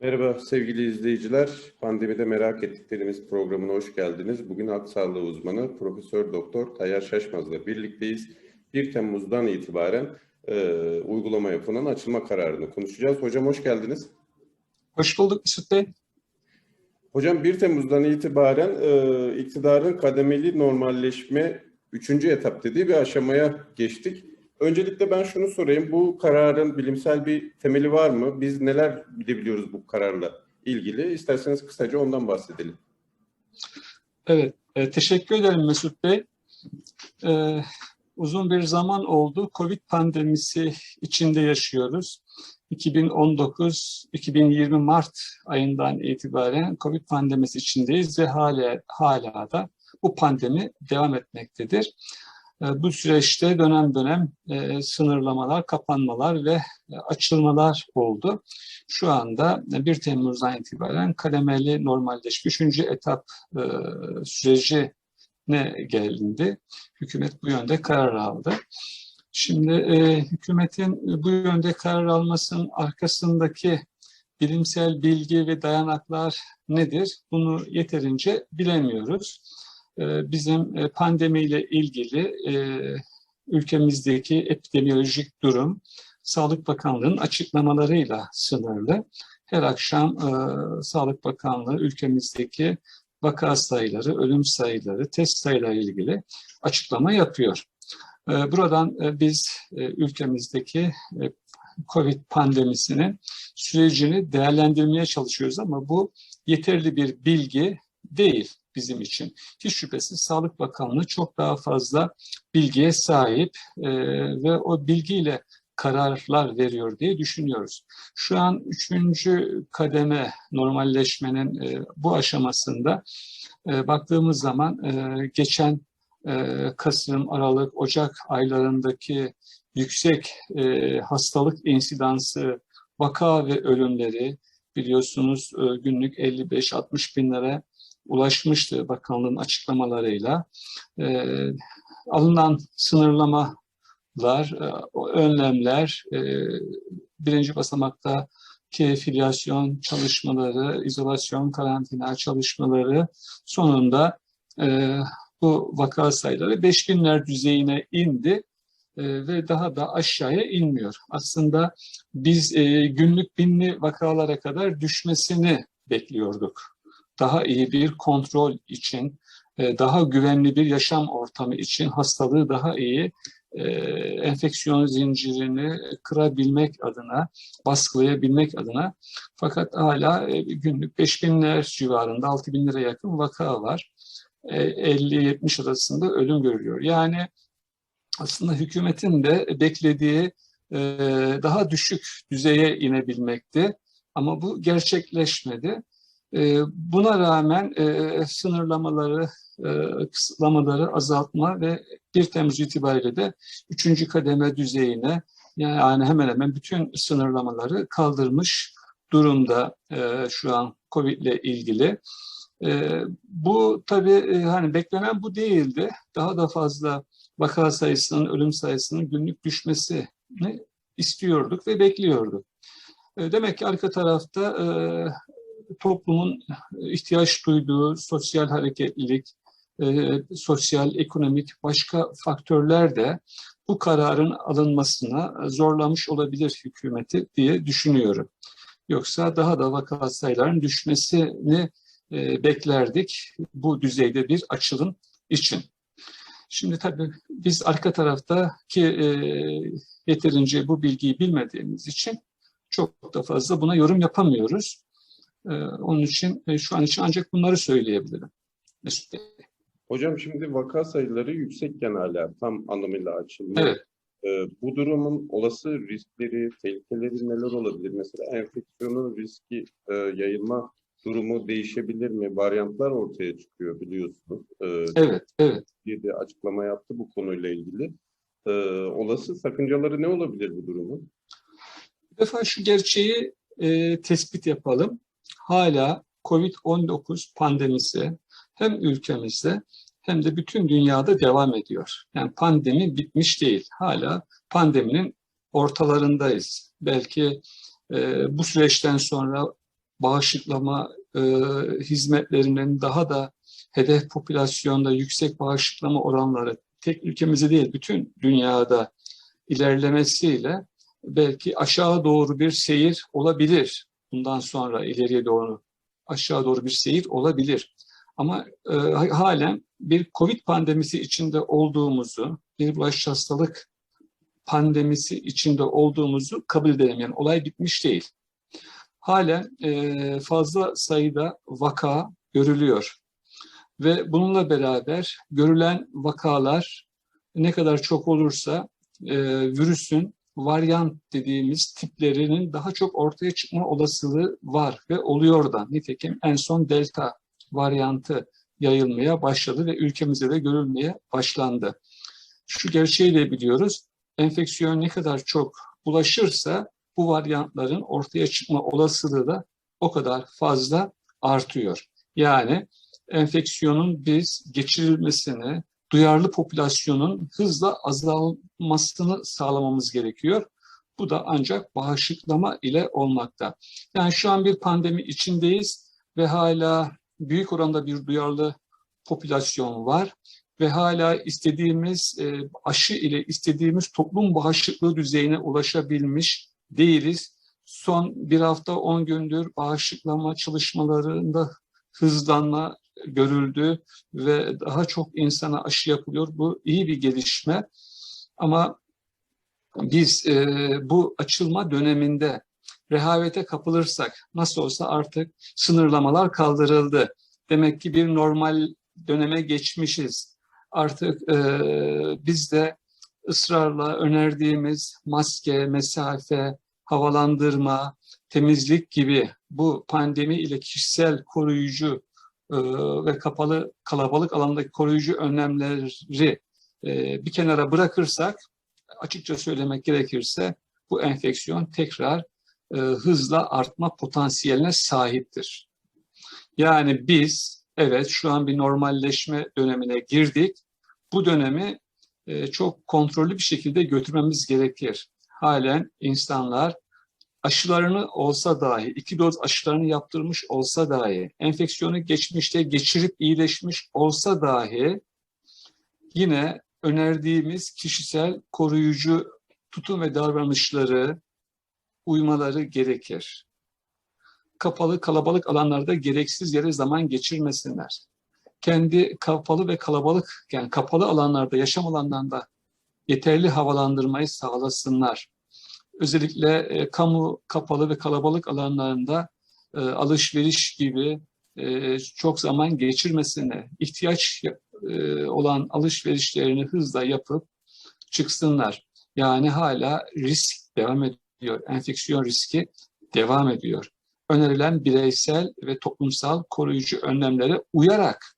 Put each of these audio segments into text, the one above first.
Merhaba sevgili izleyiciler. Pandemide merak ettiklerimiz programına hoş geldiniz. Bugün halk sağlığı uzmanı Profesör Doktor Tayyar Şaşmaz'la birlikteyiz. 1 Temmuz'dan itibaren e, uygulama yapılan açılma kararını konuşacağız. Hocam hoş geldiniz. Hoş bulduk Mesut Bey. Hocam 1 Temmuz'dan itibaren e, iktidarın kademeli normalleşme 3. etap dediği bir aşamaya geçtik. Öncelikle ben şunu sorayım. Bu kararın bilimsel bir temeli var mı? Biz neler bilebiliyoruz bu kararla ilgili? İsterseniz kısaca ondan bahsedelim. Evet, e, teşekkür ederim Mesut Bey. E, uzun bir zaman oldu. Covid pandemisi içinde yaşıyoruz. 2019-2020 Mart ayından itibaren Covid pandemisi içindeyiz ve hala, hala da bu pandemi devam etmektedir. E, bu süreçte dönem dönem e, sınırlamalar, kapanmalar ve e, açılmalar oldu. Şu anda 1 Temmuz'dan itibaren kademeli normalleşme 3. etap süreci ne gelindi. Hükümet bu yönde karar aldı. Şimdi e, hükümetin bu yönde karar almasının arkasındaki bilimsel bilgi ve dayanaklar nedir? Bunu yeterince bilemiyoruz. E, bizim e, pandemiyle ilgili e, ülkemizdeki epidemiyolojik durum Sağlık Bakanlığı'nın açıklamalarıyla sınırlı. Her akşam e, Sağlık Bakanlığı ülkemizdeki vaka sayıları, ölüm sayıları, test sayıları ilgili açıklama yapıyor. Buradan biz ülkemizdeki COVID pandemisinin sürecini değerlendirmeye çalışıyoruz ama bu yeterli bir bilgi değil bizim için. Hiç şüphesiz Sağlık Bakanlığı çok daha fazla bilgiye sahip e, ve o bilgiyle kararlar veriyor diye düşünüyoruz. Şu an üçüncü kademe normalleşmenin e, bu aşamasında e, baktığımız zaman e, geçen e, Kasım, Aralık, Ocak aylarındaki yüksek e, hastalık insidansı, vaka ve ölümleri biliyorsunuz e, günlük 55-60 binlere ulaşmıştı bakanlığın açıklamalarıyla. E, alınan sınırlamalar, e, önlemler, e, birinci basamakta ki filyasyon çalışmaları, izolasyon, karantina çalışmaları sonunda e, bu vaka sayıları 5000'ler düzeyine indi e, ve daha da aşağıya inmiyor. Aslında biz e, günlük binli vakalara kadar düşmesini bekliyorduk. Daha iyi bir kontrol için, e, daha güvenli bir yaşam ortamı için hastalığı daha iyi e, enfeksiyon zincirini kırabilmek adına, baskılayabilmek adına. Fakat hala e, günlük 5000'ler civarında 6000'lere yakın vaka var. 50-70 arasında ölüm görülüyor. Yani aslında hükümetin de beklediği daha düşük düzeye inebilmekti. Ama bu gerçekleşmedi. Buna rağmen sınırlamaları, kısıtlamaları azaltma ve 1 Temmuz itibariyle de 3. kademe düzeyine yani hemen hemen bütün sınırlamaları kaldırmış durumda şu an COVID ile ilgili. E, bu tabii e, hani beklenen bu değildi. Daha da fazla vaka sayısının, ölüm sayısının günlük düşmesini istiyorduk ve bekliyorduk. E, demek ki arka tarafta e, toplumun ihtiyaç duyduğu sosyal hareketlilik, e, sosyal, ekonomik başka faktörler de bu kararın alınmasına zorlamış olabilir hükümeti diye düşünüyorum. Yoksa daha da vaka sayılarının düşmesini e, beklerdik bu düzeyde bir açılım için. Şimdi tabii biz arka tarafta ki e, yeterince bu bilgiyi bilmediğimiz için çok da fazla buna yorum yapamıyoruz. E, onun için e, şu an için ancak bunları söyleyebilirim. Mesut Bey. Hocam şimdi vaka sayıları yüksekken hala tam anlamıyla açılmıyor. Evet. E, bu durumun olası riskleri, tehlikeleri neler olabilir? Mesela enfeksiyonun riski, e, yayılma durumu değişebilir mi? Varyantlar ortaya çıkıyor biliyorsunuz. Ee, evet, evet. Bir de açıklama yaptı bu konuyla ilgili. Ee, olası sakıncaları ne olabilir bu durumun? Bir defa şu gerçeği e, tespit yapalım. Hala COVID-19 pandemisi hem ülkemizde hem de bütün dünyada devam ediyor. Yani pandemi bitmiş değil. Hala pandeminin ortalarındayız. Belki e, bu süreçten sonra bağışıklama e, hizmetlerinin daha da hedef popülasyonda yüksek bağışıklama oranları tek ülkemizde değil bütün dünyada ilerlemesiyle belki aşağı doğru bir seyir olabilir. Bundan sonra ileriye doğru aşağı doğru bir seyir olabilir. Ama e, halen bir Covid pandemisi içinde olduğumuzu, bir bulaşıcı hastalık pandemisi içinde olduğumuzu kabul edelim. Yani olay bitmiş değil. Halen e, fazla sayıda vaka görülüyor. Ve bununla beraber görülen vakalar ne kadar çok olursa e, virüsün varyant dediğimiz tiplerinin daha çok ortaya çıkma olasılığı var ve oluyor da. Nitekim en son delta varyantı yayılmaya başladı ve ülkemizde de görülmeye başlandı. Şu gerçeği de biliyoruz. Enfeksiyon ne kadar çok bulaşırsa bu varyantların ortaya çıkma olasılığı da o kadar fazla artıyor. Yani enfeksiyonun biz geçirilmesini, duyarlı popülasyonun hızla azalmasını sağlamamız gerekiyor. Bu da ancak bağışıklama ile olmakta. Yani şu an bir pandemi içindeyiz ve hala büyük oranda bir duyarlı popülasyon var ve hala istediğimiz e, aşı ile istediğimiz toplum bağışıklığı düzeyine ulaşabilmiş değiliz. Son bir hafta on gündür bağışıklama çalışmalarında hızlanma görüldü ve daha çok insana aşı yapılıyor. Bu iyi bir gelişme ama biz e, bu açılma döneminde rehavete kapılırsak nasıl olsa artık sınırlamalar kaldırıldı. Demek ki bir normal döneme geçmişiz. Artık e, biz de ısrarla önerdiğimiz maske, mesafe, havalandırma, temizlik gibi bu pandemi ile kişisel koruyucu e, ve kapalı kalabalık alandaki koruyucu önlemleri e, bir kenara bırakırsak açıkça söylemek gerekirse bu enfeksiyon tekrar e, hızla artma potansiyeline sahiptir. Yani biz evet şu an bir normalleşme dönemine girdik. Bu dönemi e, çok kontrollü bir şekilde götürmemiz gerekir. Halen insanlar aşılarını olsa dahi, iki doz aşılarını yaptırmış olsa dahi, enfeksiyonu geçmişte geçirip iyileşmiş olsa dahi yine önerdiğimiz kişisel koruyucu tutum ve davranışları uymaları gerekir. Kapalı kalabalık alanlarda gereksiz yere zaman geçirmesinler. Kendi kapalı ve kalabalık yani kapalı alanlarda yaşam alanlarında yeterli havalandırmayı sağlasınlar. Özellikle e, kamu kapalı ve kalabalık alanlarında e, alışveriş gibi e, çok zaman geçirmesine, ihtiyaç e, olan alışverişlerini hızla yapıp çıksınlar. Yani hala risk devam ediyor, enfeksiyon riski devam ediyor. Önerilen bireysel ve toplumsal koruyucu önlemlere uyarak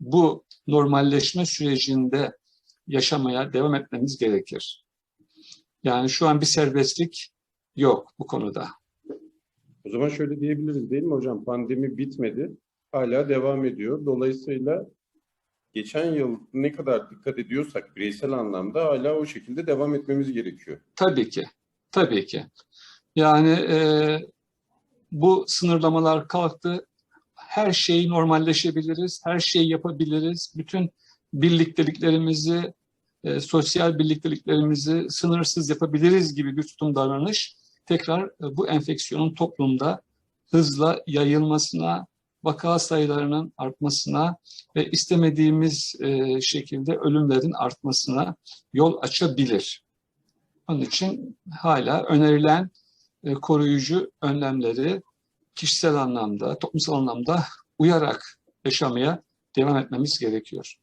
bu normalleşme sürecinde yaşamaya devam etmemiz gerekir. Yani şu an bir serbestlik yok bu konuda. O zaman şöyle diyebiliriz değil mi hocam? Pandemi bitmedi, hala devam ediyor. Dolayısıyla geçen yıl ne kadar dikkat ediyorsak bireysel anlamda hala o şekilde devam etmemiz gerekiyor. Tabii ki, tabii ki. Yani e, bu sınırlamalar kalktı. Her şeyi normalleşebiliriz, her şeyi yapabiliriz. Bütün birlikteliklerimizi, e, sosyal birlikteliklerimizi sınırsız yapabiliriz gibi bir tutum davranış tekrar e, bu enfeksiyonun toplumda hızla yayılmasına, vaka sayılarının artmasına ve istemediğimiz e, şekilde ölümlerin artmasına yol açabilir. Onun için hala önerilen e, koruyucu önlemleri kişisel anlamda, toplumsal anlamda uyarak yaşamaya devam etmemiz gerekiyor.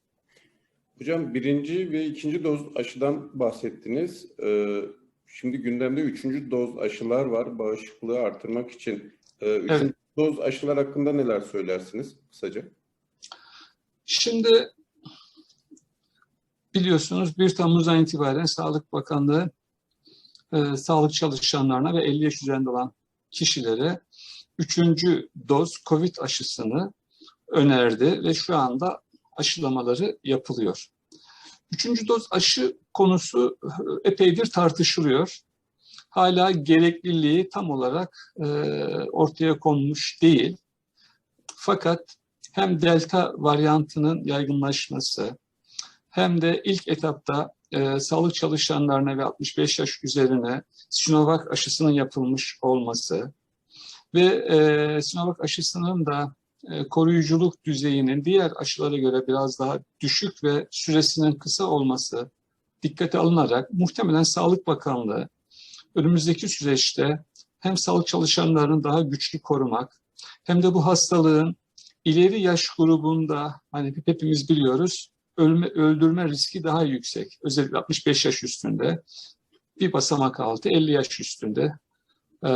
Hocam birinci ve ikinci doz aşıdan bahsettiniz. Ee, şimdi gündemde üçüncü doz aşılar var bağışıklığı artırmak için. Ee, üçüncü Evet. doz aşılar hakkında neler söylersiniz kısaca? Şimdi biliyorsunuz 1 Temmuz'dan itibaren Sağlık Bakanlığı e, sağlık çalışanlarına ve 50 yaş üzerinde olan kişilere üçüncü doz COVID aşısını önerdi ve şu anda aşılamaları yapılıyor. Üçüncü doz aşı konusu e, epeydir tartışılıyor. hala gerekliliği tam olarak e, ortaya konmuş değil. Fakat hem delta varyantının yaygınlaşması hem de ilk etapta e, sağlık çalışanlarına ve 65 yaş üzerine Sinovac aşısının yapılmış olması ve e, Sinovac aşısının da koruyuculuk düzeyinin diğer aşılara göre biraz daha düşük ve süresinin kısa olması dikkate alınarak muhtemelen Sağlık Bakanlığı önümüzdeki süreçte hem sağlık çalışanlarını daha güçlü korumak hem de bu hastalığın ileri yaş grubunda hani hepimiz biliyoruz ölme, öldürme riski daha yüksek. Özellikle 65 yaş üstünde bir basamak altı 50 yaş üstünde e,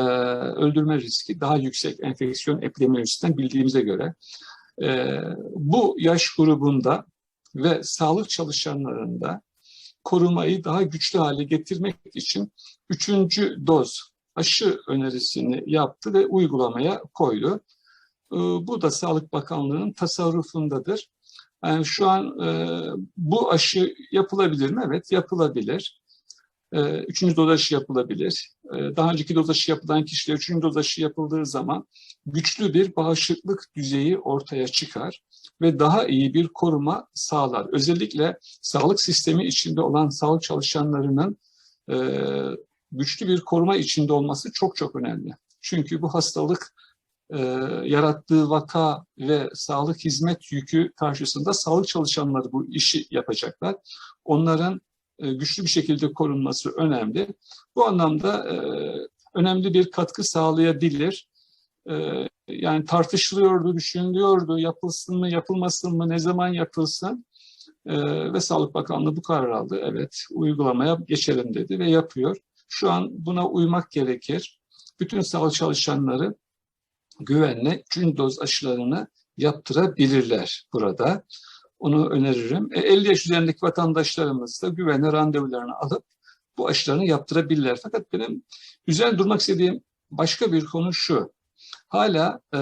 öldürme riski daha yüksek enfeksiyon epidemiolojisinden bildiğimize göre. E, bu yaş grubunda ve sağlık çalışanlarında korumayı daha güçlü hale getirmek için üçüncü doz aşı önerisini yaptı ve uygulamaya koydu. E, bu da Sağlık Bakanlığı'nın tasarrufundadır. Yani şu an e, bu aşı yapılabilir mi? Evet yapılabilir. Üçüncü doz aşı yapılabilir. E, daha önceki doz aşı yapılan kişiler üçüncü doz aşı yapıldığı zaman güçlü bir bağışıklık düzeyi ortaya çıkar ve daha iyi bir koruma sağlar. Özellikle sağlık sistemi içinde olan sağlık çalışanlarının e, güçlü bir koruma içinde olması çok çok önemli. Çünkü bu hastalık e, yarattığı vaka ve sağlık hizmet yükü karşısında sağlık çalışanları bu işi yapacaklar. Onların güçlü bir şekilde korunması önemli. Bu anlamda e, önemli bir katkı sağlayabilir. E, yani tartışılıyordu, düşünülüyordu, yapılsın mı, yapılmasın mı, ne zaman yapılsın. E, ve Sağlık Bakanlığı bu karar aldı. Evet, uygulamaya geçelim dedi ve yapıyor. Şu an buna uymak gerekir. Bütün sağlık çalışanları güvenle üçüncü doz aşılarını yaptırabilirler burada. Onu öneririm. E, 50 yaş üzerindeki vatandaşlarımız da güvenle randevularını alıp bu aşılarını yaptırabilirler. Fakat benim üzerine durmak istediğim başka bir konu şu. Hala e,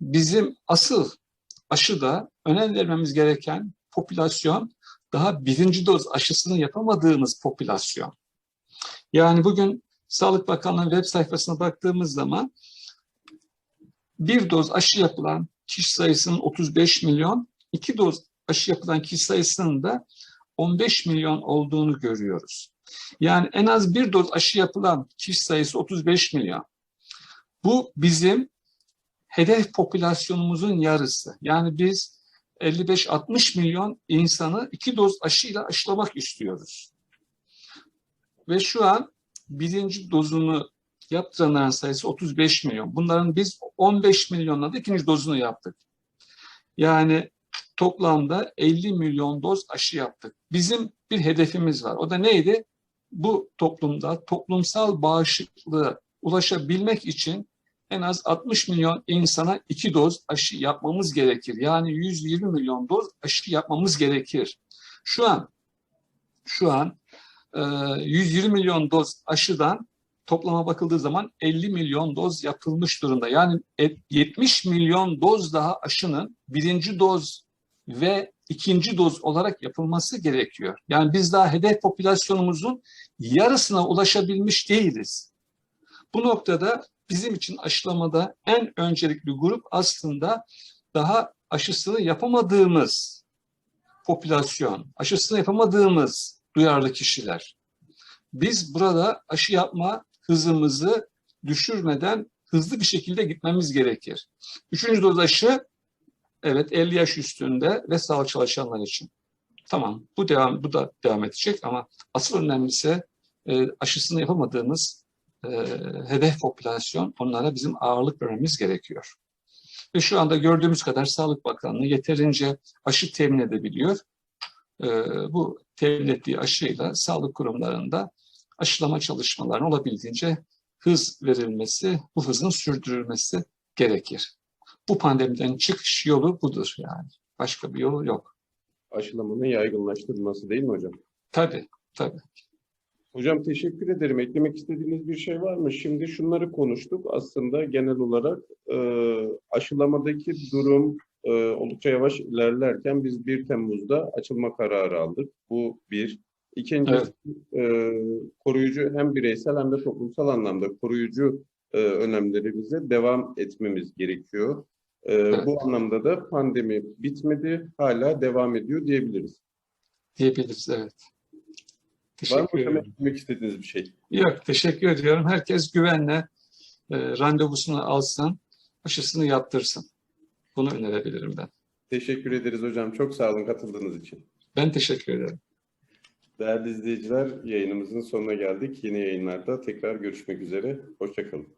bizim asıl aşıda önem vermemiz gereken popülasyon daha birinci doz aşısını yapamadığımız popülasyon. Yani bugün Sağlık Bakanlığı'nın web sayfasına baktığımız zaman bir doz aşı yapılan kişi sayısının 35 milyon, iki doz aşı yapılan kişi sayısının da 15 milyon olduğunu görüyoruz. Yani en az bir doz aşı yapılan kişi sayısı 35 milyon. Bu bizim hedef popülasyonumuzun yarısı. Yani biz 55-60 milyon insanı iki doz aşıyla aşılamak istiyoruz. Ve şu an birinci dozunu yaptıranların sayısı 35 milyon. Bunların biz 15 milyonla da ikinci dozunu yaptık. Yani toplamda 50 milyon doz aşı yaptık. Bizim bir hedefimiz var. O da neydi? Bu toplumda toplumsal bağışıklığa ulaşabilmek için en az 60 milyon insana iki doz aşı yapmamız gerekir. Yani 120 milyon doz aşı yapmamız gerekir. Şu an şu an 120 milyon doz aşıdan toplama bakıldığı zaman 50 milyon doz yapılmış durumda. Yani 70 milyon doz daha aşının birinci doz ve ikinci doz olarak yapılması gerekiyor. Yani biz daha hedef popülasyonumuzun yarısına ulaşabilmiş değiliz. Bu noktada bizim için aşılamada en öncelikli grup aslında daha aşısını yapamadığımız popülasyon, aşısını yapamadığımız duyarlı kişiler. Biz burada aşı yapma hızımızı düşürmeden hızlı bir şekilde gitmemiz gerekir. Üçüncü doz aşı evet 50 yaş üstünde ve sağlık çalışanlar için. Tamam bu devam bu da devam edecek ama asıl önemlisi e, aşısını yapamadığımız e, hedef popülasyon onlara bizim ağırlık vermemiz gerekiyor. Ve şu anda gördüğümüz kadar Sağlık Bakanlığı yeterince aşı temin edebiliyor. E, bu temin ettiği aşıyla sağlık kurumlarında aşılama çalışmalarına olabildiğince hız verilmesi, bu hızın sürdürülmesi gerekir. Bu pandemiden çıkış yolu budur yani. Başka bir yolu yok. Aşılamanın yaygınlaştırılması değil mi hocam? Tabii, tabii. Hocam teşekkür ederim. Eklemek istediğiniz bir şey var mı? Şimdi şunları konuştuk. Aslında genel olarak e, aşılamadaki durum e, oldukça yavaş ilerlerken biz 1 Temmuz'da açılma kararı aldık. Bu bir. İkincisi e, koruyucu hem bireysel hem de toplumsal anlamda koruyucu e, önlemlerimize devam etmemiz gerekiyor. E. Bu anlamda da pandemi bitmedi, hala devam ediyor diyebiliriz. Diyebiliriz, evet. Var mı Teşekkür ederim. eklemek istediğiniz bir şey? Yok, teşekkür ediyorum. Herkes güvenle e, randevusunu alsın, aşısını yaptırsın. Bunu önerebilirim ben. Teşekkür ederiz hocam. Çok sağ olun katıldığınız için. Ben teşekkür ederim. Değerli izleyiciler, yayınımızın sonuna geldik. Yeni yayınlarda tekrar görüşmek üzere. Hoşçakalın.